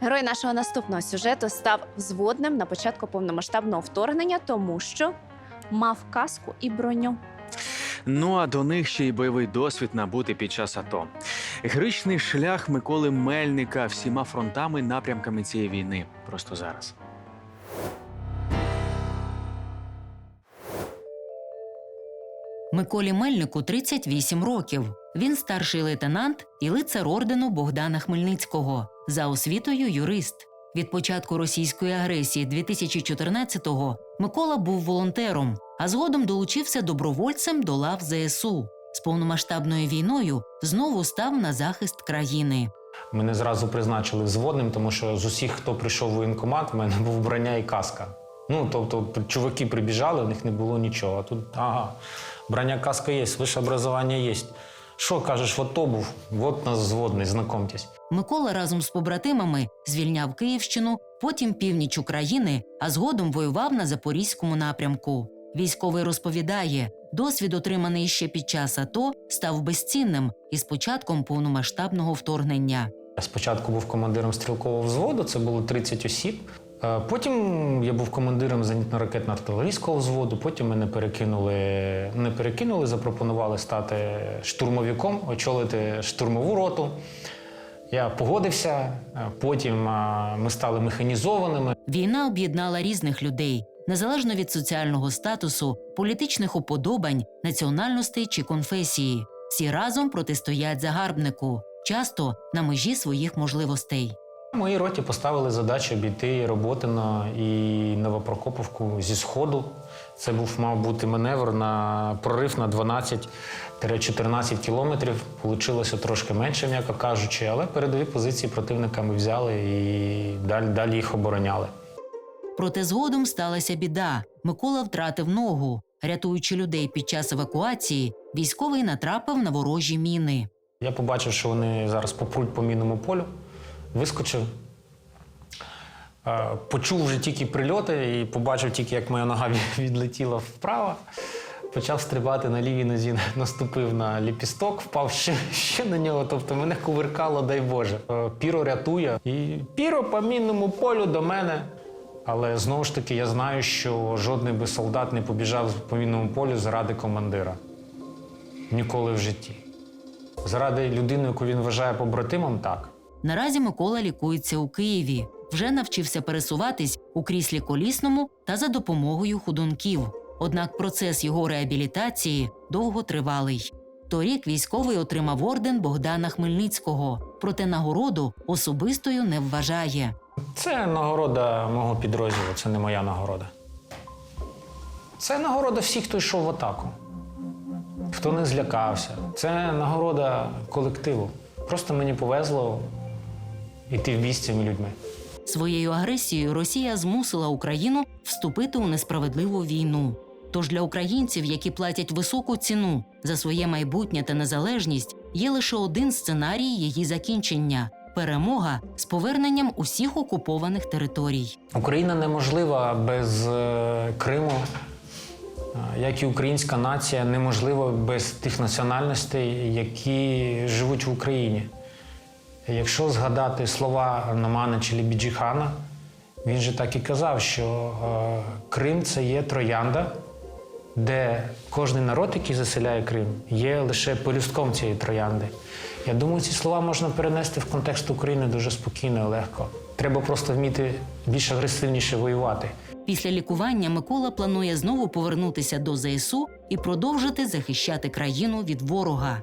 Герой нашого наступного сюжету став взводним на початку повномасштабного вторгнення, тому що мав каску і броню. Ну а до них ще й бойовий досвід набути під час АТО. Героїчний шлях Миколи Мельника всіма фронтами напрямками цієї війни. Просто зараз. Миколі Мельнику 38 років. Він старший лейтенант і лицар ордену Богдана Хмельницького. За освітою юрист. Від початку російської агресії 2014-го Микола був волонтером, а згодом долучився добровольцем до лав ЗСУ. З повномасштабною війною знову став на захист країни. Мене зразу призначили взводним, тому що з усіх, хто прийшов в воєнкомат, в мене був броня і каска. Ну, тобто, чуваки прибіжали, у них не було нічого. А тут, ага, броня, каска є, вище образування є. Що кажеш, в АТО був? Вот нас взводний, знакомтесь. Микола разом з побратимами звільняв Київщину, потім північ України, а згодом воював на запорізькому напрямку. Військовий розповідає, досвід, отриманий ще під час АТО, став безцінним із початком повномасштабного вторгнення. Я спочатку був командиром стрілкового взводу, це було 30 осіб. Потім я був командиром зенітно-ракетно-артилерійського взводу. Потім мене перекинули, не перекинули, запропонували стати штурмовиком, очолити штурмову роту. Я погодився. Потім ми стали механізованими. Війна об'єднала різних людей, незалежно від соціального статусу, політичних уподобань, національностей чи конфесії. Всі разом протистоять загарбнику, часто на межі своїх можливостей. Моїй роті поставили задачу обійти Роботино і Новопрокоповку зі сходу. Це був, мав бути маневр на прорив на 12-14 кілометрів. Получилося трошки менше, м'яко кажучи, але передові позиції противника ми взяли і далі, далі їх обороняли. Проте згодом сталася біда. Микола втратив ногу. Рятуючи людей під час евакуації, військовий натрапив на ворожі міни. Я побачив, що вони зараз попруть по мінному полю, вискочив. Е, Почув вже тільки прильоти і побачив тільки, як моя нога відлетіла вправо. Почав стрибати на лівій нозі, наступив на ліпісток, впав ще, ще на нього. Тобто мене кувиркало, дай Боже. Е, Піро рятує. І піро по мінному полю до мене. Але знову ж таки, я знаю, що жодний би солдат не побіжав по мінному полю заради командира. Ніколи в житті. Заради людини, яку він вважає побратимом, так. Наразі Микола лікується у Києві. Вже навчився пересуватись у кріслі колісному та за допомогою ходунків. Однак процес його реабілітації довготривалий. Торік військовий отримав орден Богдана Хмельницького, проте нагороду особистою не вважає. Це нагорода мого підрозділу, це не моя нагорода. Це нагорода всіх, хто йшов в атаку, хто не злякався. Це нагорода колективу. Просто мені повезло йти в бій з цими людьми. Своєю агресією Росія змусила Україну вступити у несправедливу війну. Тож для українців, які платять високу ціну за своє майбутнє та незалежність, є лише один сценарій її закінчення перемога з поверненням усіх окупованих територій. Україна неможлива без е, Криму, е, як і українська нація неможлива без тих національностей, які живуть в Україні. Якщо згадати слова Номана Челебіджіхана, він же так і казав, що е, Крим це є троянда, де кожен народ, який заселяє Крим, є лише полюстком цієї троянди. Я думаю, ці слова можна перенести в контекст України дуже спокійно і легко. Треба просто вміти більш агресивніше воювати. Після лікування Микола планує знову повернутися до ЗСУ і продовжити захищати країну від ворога.